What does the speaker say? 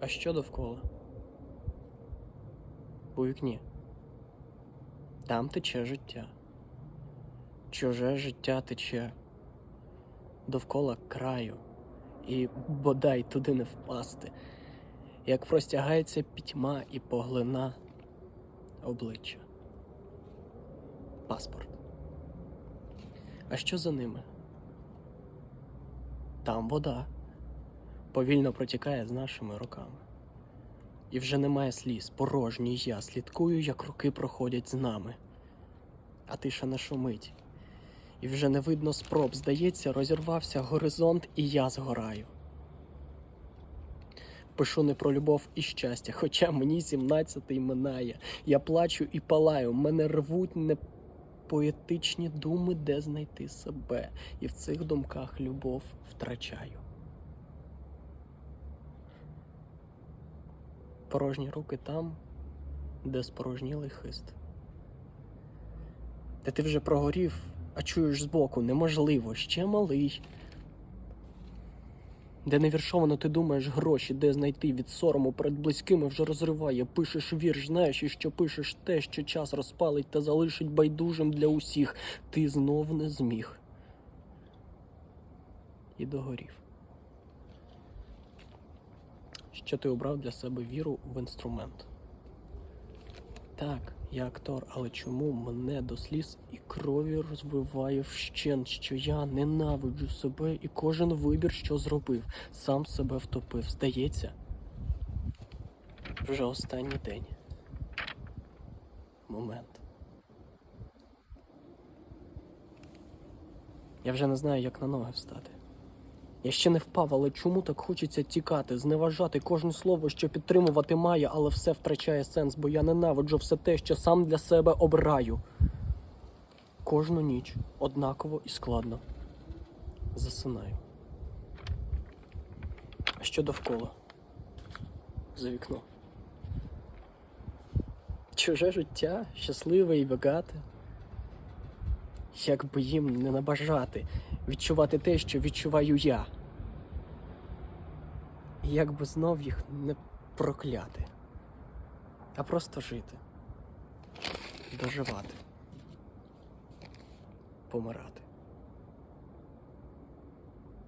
А що довкола? У вікні. Там тече життя. Чуже життя тече довкола краю, і бодай туди не впасти, як простягається пітьма і поглина обличчя. Паспорт. А що за ними? Там вода повільно протікає з нашими руками. І вже немає сліз, порожній я слідкую, як роки проходять з нами. А тиша не шумить. І вже не видно спроб, здається, розірвався горизонт, і я згораю. Пишу не про любов і щастя, хоча мені сімнадцятий минає. Я плачу і палаю, мене рвуть непоетичні думи, де знайти себе, і в цих думках любов втрачаю. Порожні руки там, де спорожнілий хист. Та ти вже прогорів, а чуєш збоку, неможливо, ще малий. Де невіршовано ти думаєш гроші, де знайти від сорому перед близькими вже розриває. Пишеш вірш, знаєш, і що пишеш те, що час розпалить та залишить байдужим для усіх. Ти знов не зміг. І догорів. Що ти обрав для себе віру в інструмент? Так, я актор, але чому мене до сліз і крові розвиває вщент, що я ненавиджу себе і кожен вибір, що зробив, сам себе втопив. Здається, вже останній день. Момент. Я вже не знаю, як на ноги встати. Я ще не впав, але чому так хочеться тікати, зневажати кожне слово, що підтримувати має, але все втрачає сенс, бо я ненавиджу все те, що сам для себе обираю. Кожну ніч однаково і складно засинаю. А що довкола? За вікном. Чуже життя, щасливе і багате. Як би їм не набажати відчувати те, що відчуваю я. І як би знов їх не прокляти, а просто жити, доживати, помирати.